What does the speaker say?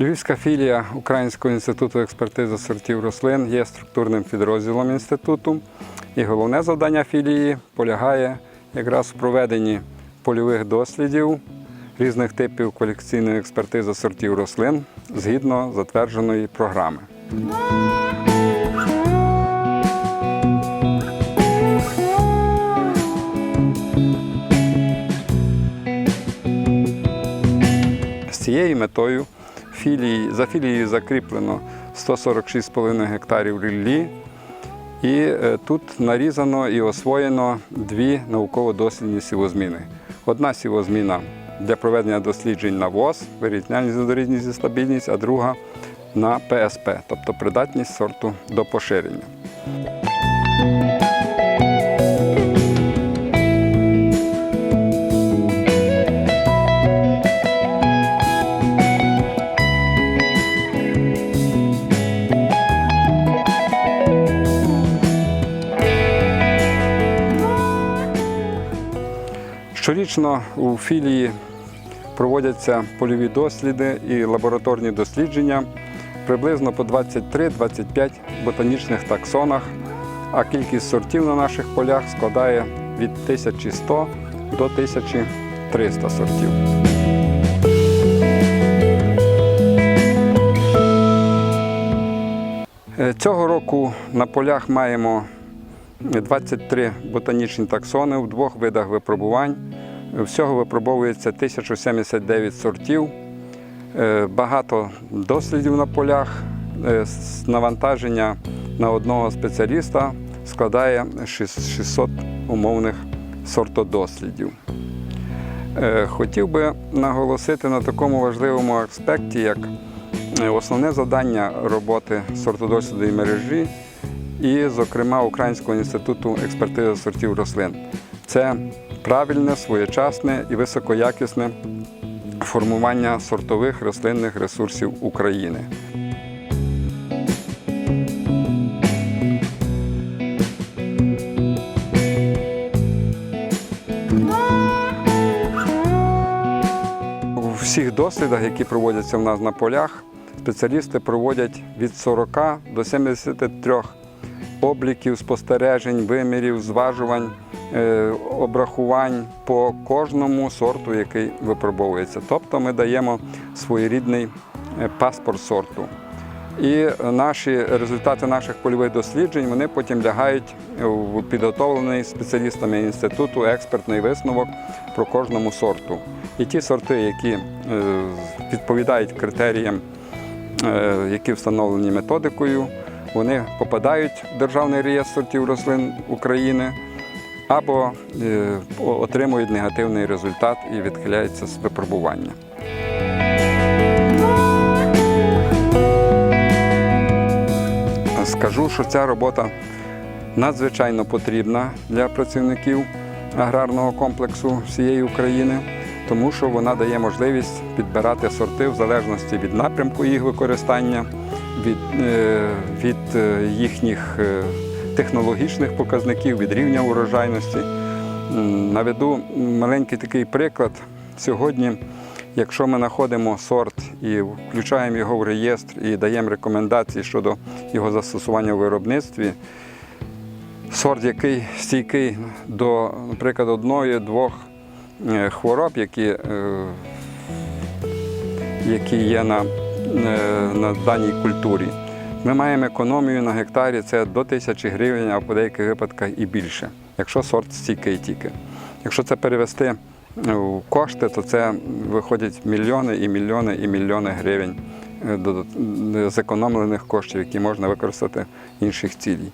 Львівська філія Українського інституту експертизи сортів рослин є структурним підрозділом інституту. І головне завдання філії полягає якраз в проведенні польових дослідів різних типів колекційної експертизи сортів рослин згідно затвердженої програми. Цією метою філії, за філією закріплено 146,5 гектарів ріллі. І е, тут нарізано і освоєно дві науково-дослідні сівозміни. Одна сівозміна для проведення досліджень на ВОЗ, вирізняльність, водорідність і стабільність, а друга на ПСП, тобто придатність сорту до поширення. Щорічно у філії проводяться польові досліди і лабораторні дослідження приблизно по 23-25 ботанічних таксонах, а кількість сортів на наших полях складає від 1100 до 1300 сортів. Е, Цього року на полях маємо 23 ботанічні таксони в двох видах випробувань. Всього випробовується 1079 сортів, Е, багато дослідів на полях. Е, Навантаження на одного спеціаліста складає 600 умовних сортодослідів. Е, Хотів би наголосити на такому важливому аспекті, як основне завдання роботи сортодослідної мережі і, зокрема, Українського інституту експертизи сортів рослин. Це правильне, своєчасне і високоякісне формування сортових рослинних ресурсів України. У всіх дослідах, які проводяться в нас на полях, спеціалісти проводять від 40 до 73 обліків, спостережень, вимірів, зважувань, е, обрахувань по кожному сорту, який випробовується. Тобто ми даємо своєрідний е, паспорт сорту. І наші результати наших польових досліджень вони потім лягають в підготовлений спеціалістами інституту експертний висновок про кожному сорту. І ті сорти, які е, відповідають критеріям, які встановлені методикою, вони попадають в Державний реєстр сортів рослин України або е, отримують негативний результат і відхиляються з випробування. Скажу, що ця робота надзвичайно потрібна для працівників аграрного комплексу всієї України, тому що вона дає можливість підбирати сорти в залежності від напрямку їх використання, від, е, від е, їхніх е, технологічних показників, від рівня урожайності. Наведу маленький такий приклад. Сьогодні, якщо ми знаходимо сорт і включаємо його в реєстр і даємо рекомендації щодо його застосування у виробництві, сорт, який стійкий до, наприклад, одної-двох хвороб, які, які є на, на даній культурі. Ми маємо економію на гектарі це до тисячі гривень, а в деяких випадках і більше, якщо сорт стійкий тільки. Якщо це перевести в кошти, то це виходять мільйони і мільйони і мільйони гривень е, зекономлених коштів, які можна використати інших цілей.